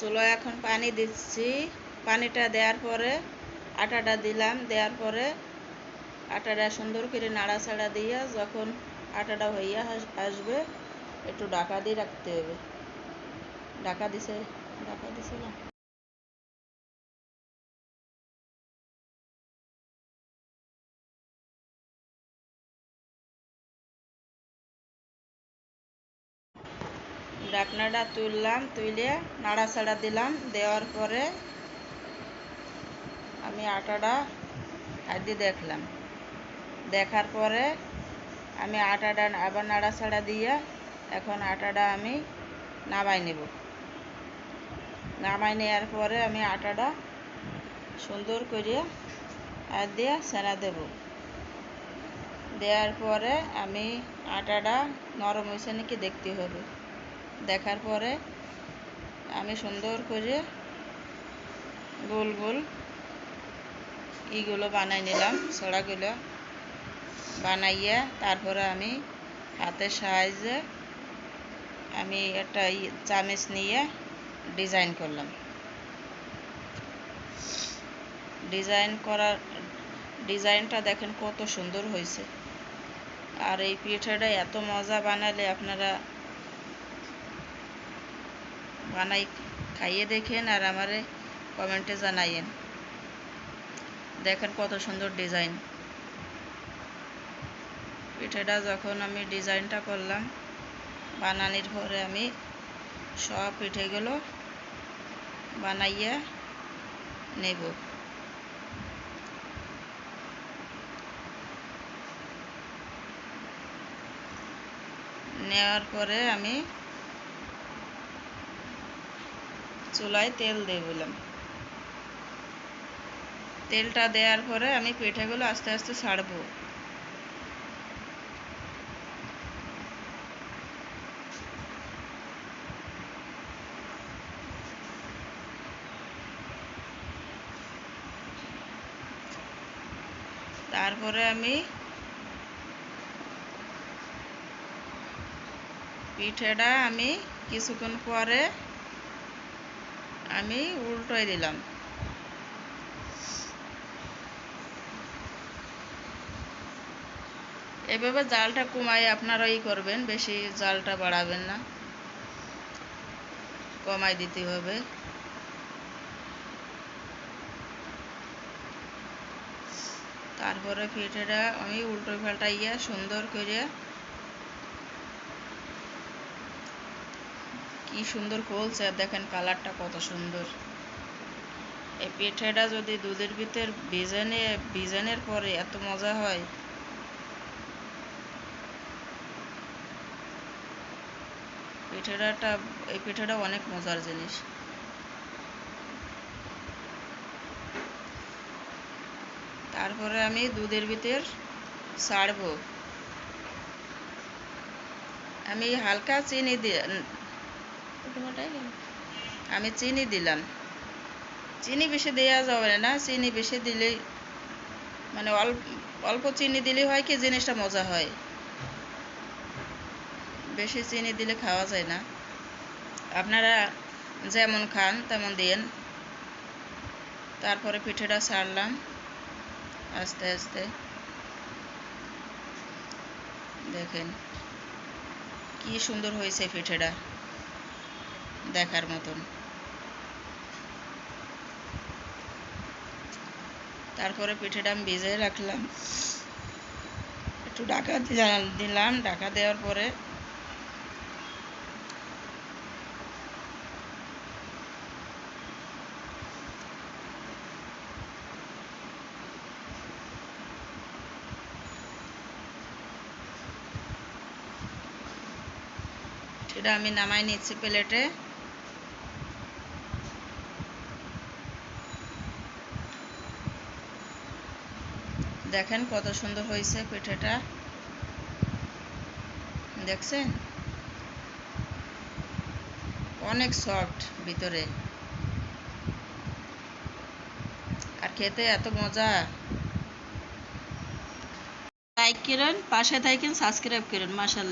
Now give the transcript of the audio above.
চুলোয় এখন পানি দিচ্ছি। পানিটা দেওয়ার পরে আটাটা দিলাম। দেওয়ার পরে আটাটা সুন্দর করে নাড়াচাড়া দিয়ে যখন আটাটা হইয়া আসবে, একটু ঢাকা দিয়ে রাখতে হবে। ঢাকা দিছে ঢাকা দিছে ঢাকনাটা তুললাম তুলে নাড়াচাড়া দিলাম, দেওয়ার পরে আমি আটাটা হাত দেখলাম। দেখার পরে আমি আটাটা আবার নাড়াচাড়া দিয়ে এখন আটাটা আমি নামাই নেব। নামাই নেওয়ার পরে আমি আটাটা সুন্দর করে হাত দিয়ে ছেড়া দেব। দেওয়ার পরে আমি আটাটা নরম হয়েছে নাকি দেখতে হবে। দেখার পরে আমি সুন্দর করে গোল গোল ইগুলো বানাই নিলাম ছড়াগুলো বানাইয়া তারপরে আমি হাতের সাহায্যে আমি একটা চামচ নিয়ে ডিজাইন করলাম। ডিজাইন করার, ডিজাইনটা দেখেন কত সুন্দর হয়েছে। আর এই পিঠাটা এত মজা বানালে আপনারা বানাই, খাইয়ে দেখেন আর আমারে কমেন্টে জানাইয়েন। দেখেন কত সুন্দর ডিজাইন। পিঠেটা যখন আমি ডিজাইনটা করলাম, বানানির পরে আমি সব পিঠেগুলো বানাইয়া নেব। নেওয়ার পরে আমি চুলায় তেল দিয়ে দিলাম। তেলটা দেওয়ার পরে আমি পিঠেগুলো আস্তে আস্তে ছাড়বো। তারপরে আমি পিঠেটা আমি কিছুক্ষণ পরে আমি উল্টোই দিলাম। এভাবে জালটা কমাই আপনারা ই করবেন, বেশি জালটা বাড়াবেন না। কমাই দিতে হবে। তারপরে পিঠেটা আমি উল্টো পাল্টাইয়া সুন্দর করে কি সুন্দর আর দেখেন কালারটা কত সুন্দর। এই পিঠেটা যদি দুধের ভিতর ভিজানে, ভিজানোর পরে এত মজা হয়। পিঠেটা এই পিঠেটা অনেক মজার জিনিস। তারপরে আমি দুধের ভিতর ছাড়বো আমি হালকা চিনি দিয়ে আমি চিনি দিলাম। চিনি বেশি দেওয়া যাবে না, চিনি বেশি দিলেই মানে অল্প অল্প চিনি দিলে হয় কি জিনিসটা মজা হয়। বেশি চিনি দিলে খাওয়া যায় না। আপনারা যেমন খান তেমন দিন তারপরে পিঠেটা ছাড়লাম আস্তে আস্তে। দেখেন কি সুন্দর হয়েছে পিঠেটা। দেখার মতন। তারপরে পিঠেটা আমি ভিজিয়ে রাখলাম। একটু ঢাকা দিলাম ঢাকা দেওয়ার পরে সেটা আমি নামাই নিচ্ছি প্লেটে। দেখেন কত সুন্দর হয়েছে পিঠেটা। দেখছেন? অনেক সফট ভিতরে। আর খেতে এত মজা। লাইক করেন, পাশে থাকেন সাবস্ক্রাইব করেন মাসাল্লাহ